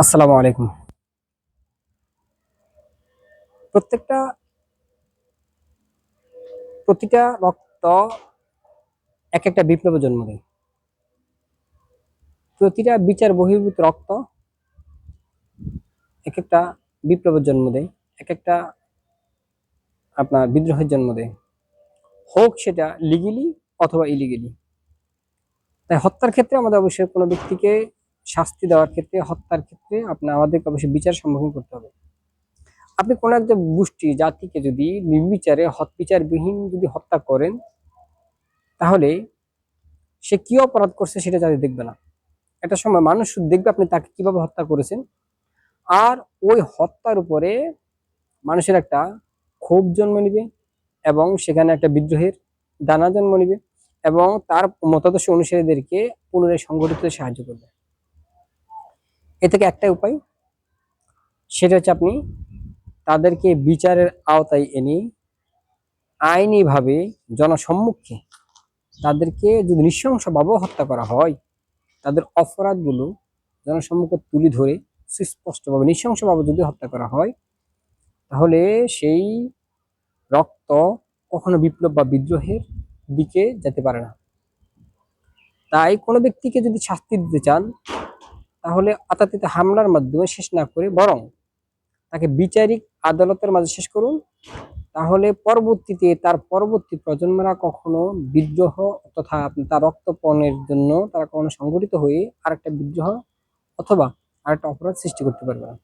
আসসালামু আলাইকুম। প্রত্যেকটা প্রতিটা রক্ত এক একটা বিপ্লব জন্ম দেয়। প্রতিটা বিচার বহির্ভূত রক্ত এক একটা বিপ্লবের জন্ম দেয়, এক একটা আপনার বিদ্রোহের জন্ম দেয়। হোক সেটা লিগেলি অথবা ইলিগেলি তাই হত্যার ক্ষেত্রে আমাদের অবশ্যই কোনো ব্যক্তিকে শাস্তি দেওয়ার ক্ষেত্রে, হত্যার ক্ষেত্রে আপনার আমাদেরকে অবশ্যই বিচার সম্মুখীন করতে হবে। আপনি কোনো একটা গোষ্ঠী, জাতিকে যদি নির্বিচারে হত বিচারবিহীন যদি হত্যা করেন, তাহলে সে কি অপরাধ করছে সেটা জাতি দেখবে না। একটা সময় মানুষ দেখবে আপনি তাকে কীভাবে হত্যা করেছেন, আর ওই হত্যার উপরে মানুষের একটা ক্ষোভ জন্ম নিবে এবং সেখানে একটা বিদ্রোহের দানা জন্ম নিবে এবং তার মতাদর্শ অনুসারীদেরকে পুনরায় সংগঠিত সাহায্য করবে। এ থেকে একটাই উপায়। সেটা হচ্ছে আপনি তাদেরকে বিচারের আওতায় এনে আইনিভাবে জনসম্মুখে তাদেরকে যদি নৃশংসভাবেও হত্যা করা হয়, তাদের অপরাধগুলো জনসম্মুখে তুলে ধরে সুস্পষ্টভাবে, নৃশংসভাবে যদি হত্যা করা হয়, তাহলে সেই রক্ত কখনো বিপ্লব বা বিদ্রোহের দিকে যেতে পারে না। তাই কোনো ব্যক্তিকে যদি শাস্তি দিতে চান তাহলে আতাতিতে হামলার মাধ্যমে শেষ না করে বরং তাকে বিচারিক আদালতের মাঝে শেষ করুন। তাহলে পরবর্তীতে তার পরবর্তী প্রজন্মরা কখনো বিদ্রোহ তথা তার রক্তপণের জন্য তারা কখনো সংগঠিত হয়ে আরেকটা বিদ্রোহ অথবা আরেকটা অপরাধ সৃষ্টি করতে পারবে না।